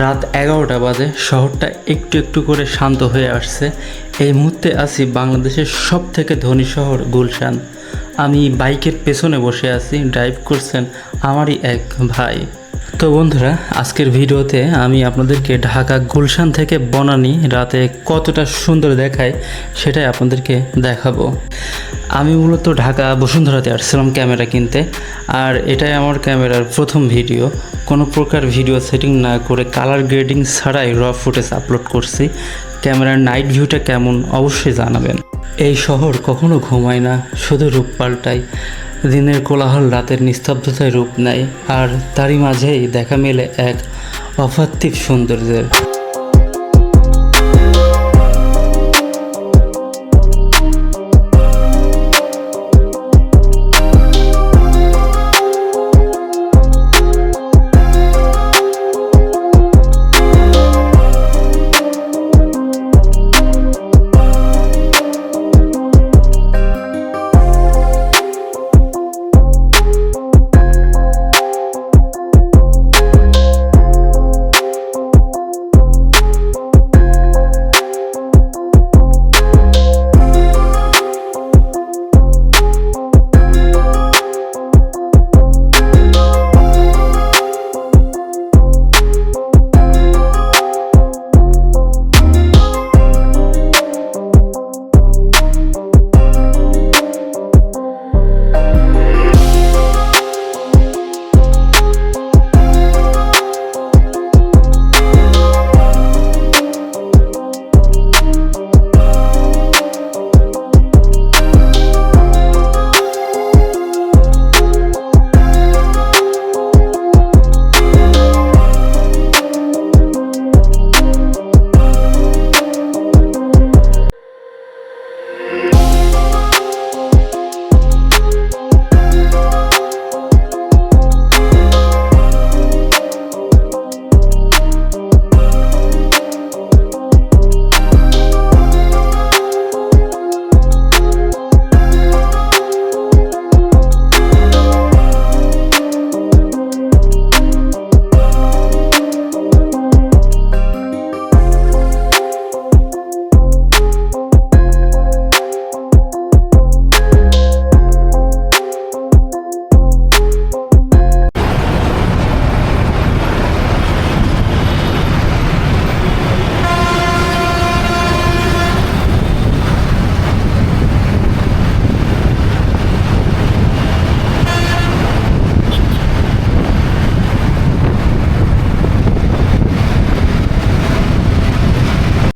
রাত এগারোটা বাজে, শহরটা একটু একটু করে শান্ত হয়ে আসছে। এই মুহূর্তে আছি বাংলাদেশের সব থেকে ধনী শহর গুলশান। আমি বাইকের পেছনে বসে আছি ড্রাইভ করছেন আমারই এক ভাই। তো বন্ধুরা, আজকের ভিডিওতে আমি আপনাদেরকে ঢাকা গুলশান থেকে বনানী রাতে কতটা সুন্দর দেখায় সেটাই আপনাদেরকে দেখাবো। আমি মূলত ঢাকা বসুন্ধরাতে আসছিলাম ক্যামেরা কিনতে, আর এটাই আমার ক্যামেরার প্রথম ভিডিও। কোনো প্রকার ভিডিও সেটিং না করে কালার গ্রেডিং ছাড়াই র ফুটেজ আপলোড করছি। ক্যামেরার নাইট ভিউটা কেমন অবশ্যই জানাবেন। এই শহর কখনো ঘুমায় না, শুধু রূপ পাল্টায়। দিনের কোলাহল রাতের নিস্তব্ধতায় রূপ নেয় আর তারই মাঝেই দেখা মেলে এক অপার্থিব সৌন্দর্যের।